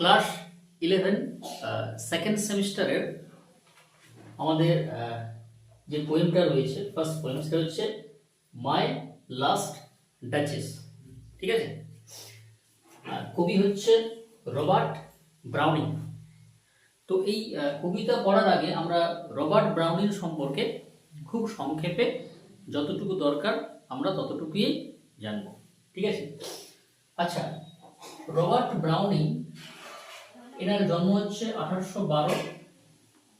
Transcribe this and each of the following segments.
Class eleven second সেমিস্টারের আমাদের যে পোয়েমটা রয়েছে ফার্স্ট পোয়েম সেটা হচ্ছে মাই লাস্ট ডাচেস ঠিক আছে? কবি হচ্ছে রবার্ট ব্রাউনিং। তো এই কবিতা পড়ার আগে আমরা রবার্ট ব্রাউনিং সম্পর্কে খুব সংক্ষেপে যতটুকু দরকার আমরা ততটুকুই জানব, ঠিক আছে? আচ্ছা রবার্ট ব্রাউনিং এনার জন্ম হচ্ছে আঠারোশো বারো,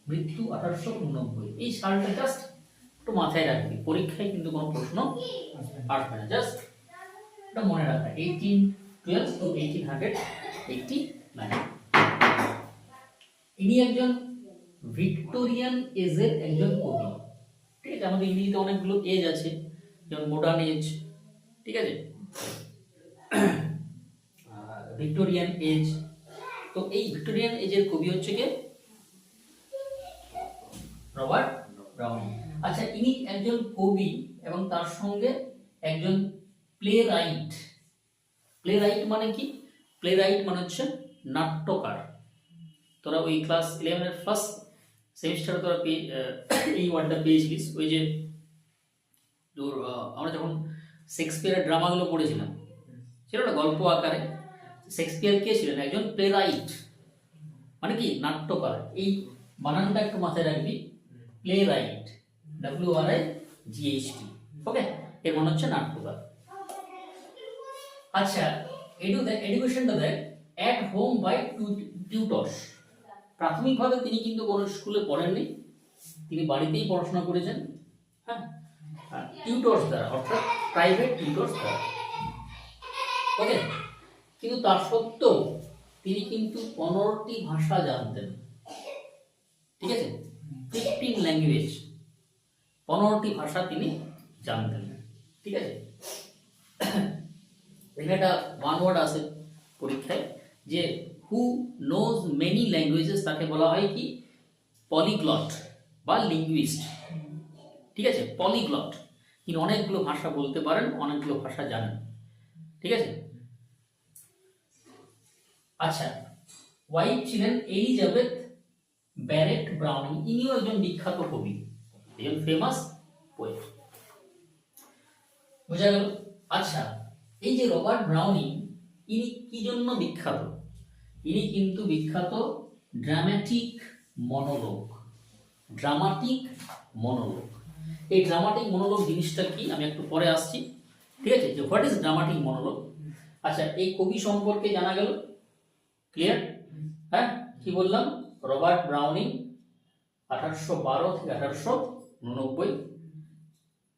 মৃত্যু আঠারোশো উননব্বই। এই সালটা জাস্ট একটু মাথায় রাখবি, পরীক্ষায় কিন্তু কোনো প্রশ্ন আসবে না জাস্ট এটা মনে রাখা eighteen twelve to eighteen hundred eighty nine ইনি একজন ভিক্টোরিয়ান এজের একজন কবি। ঠিক আছে, আমাদের ইংরেজিতে অনেকগুলো এজ আছে, যেমন মডার্ন এজ ঠিক আছে? ভিক্টোরিয়ান এজ তো এই ভিক্টোরিয়ান এজের কবি হচ্ছে কে? Robert brown. আচ্ছা ইনি একজন কবি এবং তার সঙ্গে একজন প্লে রাইট প্লে রাইট মানে কি? প্লে রাইট মানে হচ্ছে নাট্যকার। তোরা ওই ক্লাস ইলেভেনের ফার্স্ট সেমিস্টারে তোরা এই ওয়ার্ডটা পেয়েছিলিস। ওই যে তোর আমরা যখন শেক্সপিয়ারের ড্রামাগুলো পড়েছিলাম, ছিল না গল্প আকারে? শেক্সপিয়ার কে ছিলেন? একজন প্লে রাইট মানে কি? নাট্যকার। এই বানানটা একটু মাথায় রাখবি। Playwright W R I G H T okay এর মানে হচ্ছে নাট্যকার। আচ্ছা এডু এডুকেশনটা দেখ। অ্যাট হোম বাই টিউটর্স প্রাথমিকভাবে তিনি কিন্তু কোনো স্কুলে পড়েননি। তিনি বাড়িতেই পড়াশোনা করেছেন। হ্যাঁ? টিউটর্স দ্বারা, অর্থাৎ প্রাইভেট টিউটর্স দ্বারা। ওকে কিন্তু তা সত্ত্বেও তিনি কিন্তু পনেরোটি ভাষা জানতেন। ঠিক আছে? ফিফটিন ল্যাঙ্গুয়েজ পনেরোটি ভাষা তিনি জানতেন। ঠিক আছে? এখানে একটা ওয়ান ওয়ার্ড আছে পরীক্ষায়, যে হু নোজ মেনি ল্যাঙ্গুয়েজেস তাকে বলা হয় কি? পলিগ্লট বা লিঙ্গুইস্ট ঠিক আছে? পলিগ্লট তিনি অনেকগুলো ভাষা বলতে পারেন, অনেকগুলো ভাষা জানেন। ঠিক আছে? আচ্ছা ওয়াইফ ছিলেন এলিজাবেথ ব্যারেট ব্রাউনিং ইনিও একজন বিখ্যাত কবি, একজন ফেমাস পোয়েট বোঝা গেল? আচ্ছা এই যে রবার্ট ব্রাউনিং, ইনি কি জন্য বিখ্যাত? ইনি কিন্তু বিখ্যাত ড্রামাটিক মনোলোগ ড্রামাটিক মনোলোগ এই ড্রামাটিক মনোলোগ জিনিসটা কি? আমি একটু পরে আসছি। ঠিক আছে? যে হোয়াট ইজ ড্রামাটিক মনোলোগ আচ্ছা এই কবি সম্পর্কে জানা গেল? ক্লিয়ার হ্যাঁ? কি বললাম? রবার্ট ব্রাউনিং আঠারোশো বারো থেকে আঠারোশো উননব্বই।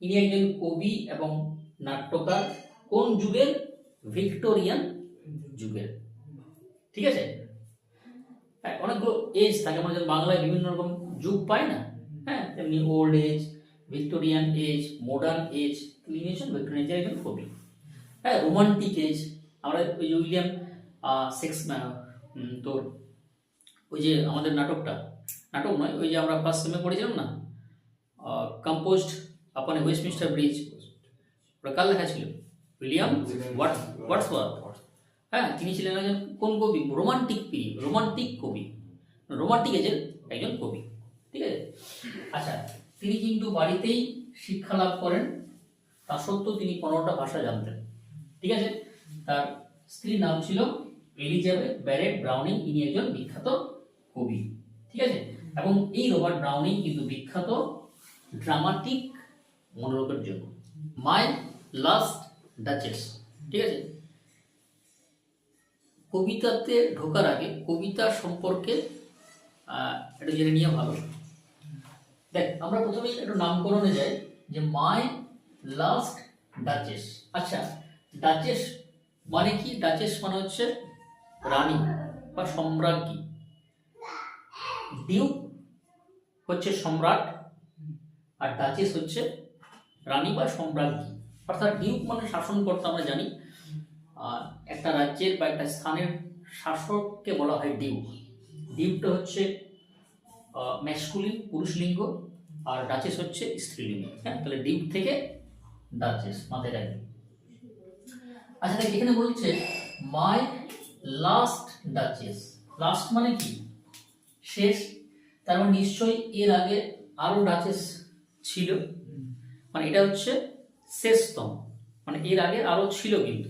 ইনি একজন কবি এবং নাট্যকার। কোন যুগের? ভিক্টোরিয়ান যুগের। ঠিক আছে? হ্যাঁ, অনেকগুলো এজ থাকে। যেমন বাংলায় বিভিন্ন রকম যুগ পাই না? হ্যাঁ তেমনি old age Victorian age modern age ক্লিনেশন Victorian এজের একজন কবি। হ্যাঁ রোমান্টিক এজ আমরা উইলিয়াম সেক্স তোর ওই যে আমাদের নাটকটা, নাটক নয়, ওই যে আমরা ফার্স্ট সেমে পড়েছিলাম না? কম্পোস্ট আপন ওয়েস্টমিস্টার ব্রিজ ওটা কার লেখা ছিল? উইলিয়াম ওয়াট ওয়াটসওয়ার্থ হ্যাঁ তিনি ছিলেন একজন কোন কবি? রোমান্টিক পি রোমান্টিক কবি। রোমান্টিক এজের একজন কবি। ঠিক আছে? আচ্ছা তিনি কিন্তু বাড়িতেই শিক্ষা লাভ করেন। তা সত্ত্বেও তিনি পনেরোটা ভাষা জানতেন। ঠিক আছে? তার স্ত্রীর নাম ছিল এলিজাবেথ ব্যারেট ব্রাউনিং, ইনি একজন বিখ্যাত কবি, ঠিক আছে? এবং এই রবার্ট ব্রাউনিং কিন্তু বিখ্যাত ড্রামাটিক মনোলোগের জন্য। মাই লাস্ট ডাচেস, ঠিক আছে? কবিতাতে ঢোকার আগে কবিতা সম্পর্কে একটু জেনে নিয়ে ভালো। দেখ, আমরা প্রথমেই একটু নামকরণে যাই, যে মাই লাস্ট ডাচেস। আচ্ছা ডাচেস মানে কি? ডাচেস মানে হচ্ছে রানী বা সম্রাজ্ঞী ডিউক হচ্ছে সম্রাট আর ডাচেস হচ্ছে রানী বা সম্রাজ্ঞী অর্থাৎ ডিউক মানে শাসনকর্তা আমরা জানি। আর একটা রাজ্যের বা একটা স্থানের শাসককে বলা হয় ডিউক ডিউকটা হচ্ছে ম্যাসকুলিন পুরুষ লিঙ্গ আর ডাচেস হচ্ছে স্ত্রীলিঙ্গ হ্যাঁ তাহলে ডিউক থেকে ডাচেস মাথায় রাখবে। আচ্ছা এখানে বলছে মাই লাস্ট ডাচেস লাস্ট মানে কি? শেষ। তার মানে নিশ্চয়ই এর আগে আরও ডাচেস ছিল। মানে এটা হচ্ছে শেষতম। মানে এর আগে আরও ছিল কিন্তু।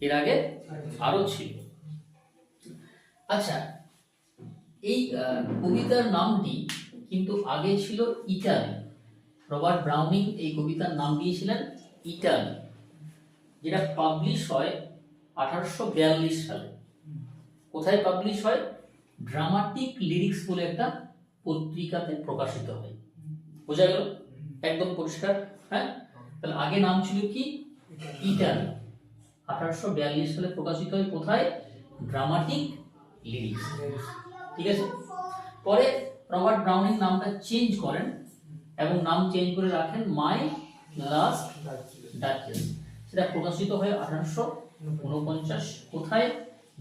এর আগে আরও ছিল। আচ্ছা এই কবিতার নামটি কিন্তু আগে ছিল ইটালি। রবার্ট ব্রাউনিং এই কবিতার নাম দিয়েছিলেন ইটালি। যেটা পাবলিশ হয় আঠারোশো বিয়াল্লিশ সালে। কোথায় পাবলিশ হয়? ড্রামাটিক লিরিক্স বলে একটা পত্রিকাতে প্রকাশিত হয়। বোঝা গেল? একদম পরিষ্কার হ্যাঁ? তাহলে আগে নাম ছিল কি? ইটালি আঠারোশো বিয়াল্লিশ সালে প্রকাশিত হয় কোথায়? ড্রামাটিক লিরিক্স ঠিক আছে? পরে রবার্ট ব্রাউনিং নামটা চেঞ্জ করেন এবং নাম চেঞ্জ করে রাখেন মাই লাস্ট ডাচেস। সেটা প্রকাশিত হয় আঠারোশো উনপঞ্চাশ কোথায়?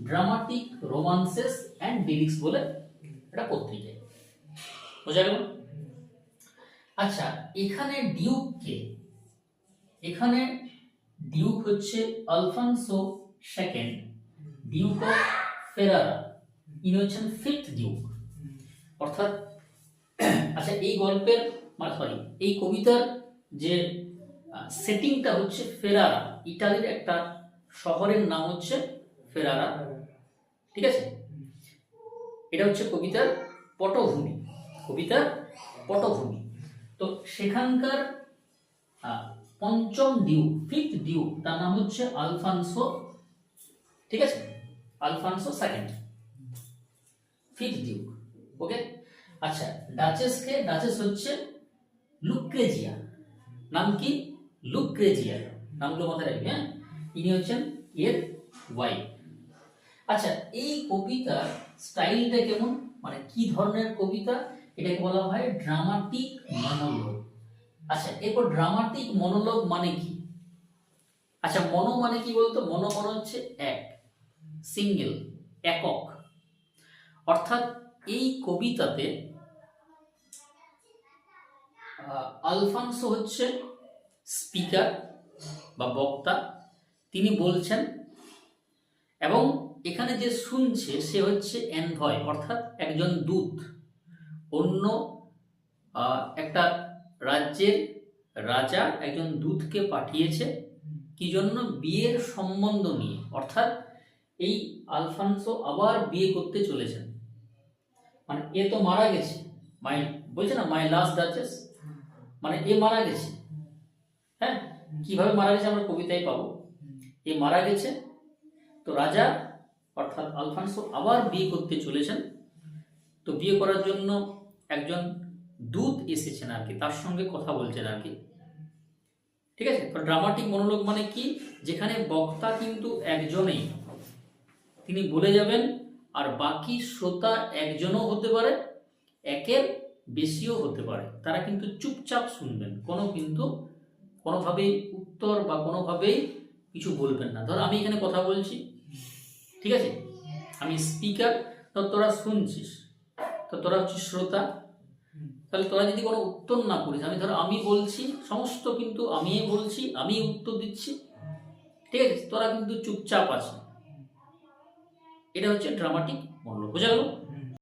ড্রামাটিক রোমান্সেস অ্যান্ড লিরিক্স বলে একটা পত্রিকায়। বোঝা গেল? আচ্ছা এখানে ডিউক কে এখানে ডিউক হচ্ছে Alfonso second duke of Ferrara ইনি হচ্ছেন ফিফথ ডিউক অর্থাৎ আচ্ছা এই গল্পের মানে সরি এই কবিতার যে সেটিংটা হচ্ছে ফেরারা ইটালির একটা শহরের নাম হচ্ছে ফেরারা। ঠিক আছে? এটা হচ্ছে কবিতার পটভূমি। কবিতার পটভূমি। তো সেখানকার পঞ্চম ডিউ, ফিফথ ডিউ, তার নাম হচ্ছে আলফানসো, ঠিক আছে? Alfonso second fifth duke, okay? আচ্ছা ডাচেসকে, ডাচেস হচ্ছে লুক্রেজিয়া। নাম কি? লুক্রেজিয়া। নামগুলো মাথায় রাখবি হ্যাঁ? ইনি হচ্ছেন এর ওয়াইফ আচ্ছা এই কবিতার স্টাইলটা কেমন? মানে কি ধরনের কবিতা? এটাকে বলা হয় ড্রামাটিক মনোলগ আচ্ছা এরপর ড্রামাটিক মনোলগ মানে কি? আচ্ছা মনো মানে কি বলতো? মনো মনে হচ্ছে এক সিঙ্গেল একক। অর্থাৎ এই কবিতাতে আহ, আলফানসো হচ্ছে স্পিকার বা বক্তা তিনি বলছেন, এবং এখানে যে শুনছে, সে হচ্ছে এনভয়, অর্থাৎ একজন দূত। অন্য একটা রাজ্যের রাজা একজন দূতকে পাঠিয়েছে। কি জন্য? বিয়ের সম্বন্ধ নিয়ে। অর্থাৎ এই আলফানসো আবার বিয়ে করতে চলেছেন। মানে এ তো মারা গেছে। মাই, বলছে না, মাই লাস্ট ডাচেস? মানে এ মারা গেছে। হ্যাঁ? কীভাবে মারা গেছে আমরা কবিতায় পাবো। এ মারা গেছে। তো রাজা, অর্থাৎ আলফানসো আবার বিয়ে করতে চলেছেন। তো বিয়ে করার জন্য একজন দূত এসেছেন আর কি, তার সঙ্গে কথা বলছেন আর কি। ঠিক আছে? ড্রামাটিক মনোলোগ মানে কি? যেখানে বক্তা কিন্তু একজনেই। তিনি বলে যাবেন, আর বাকি শ্রোতা একজনও হতে পারে, একের বেশিও হতে পারে। তারা কিন্তু চুপচাপ শুনবেন। কোনো কিন্তু কোনোভাবেই উত্তর বা কোনোভাবেই কিছু বলবেন না। ধর আমি এখানে কথা বলছি, ঠিক আছে? আমি স্পিকার তো তোরা শুনছিস, তো তোরা হচ্ছে শ্রোতা। তাহলে তোরা যদি কোনো উত্তর না করিস, আমি ধর আমি বলছি, সমস্ত কিন্তু আমি বলছি আমি উত্তর দিচ্ছি, ঠিক আছে? তোরা কিন্তু চুপচাপ আছে এটা হচ্ছে ড্রামাটিক মনোলগ বোঝা গেল?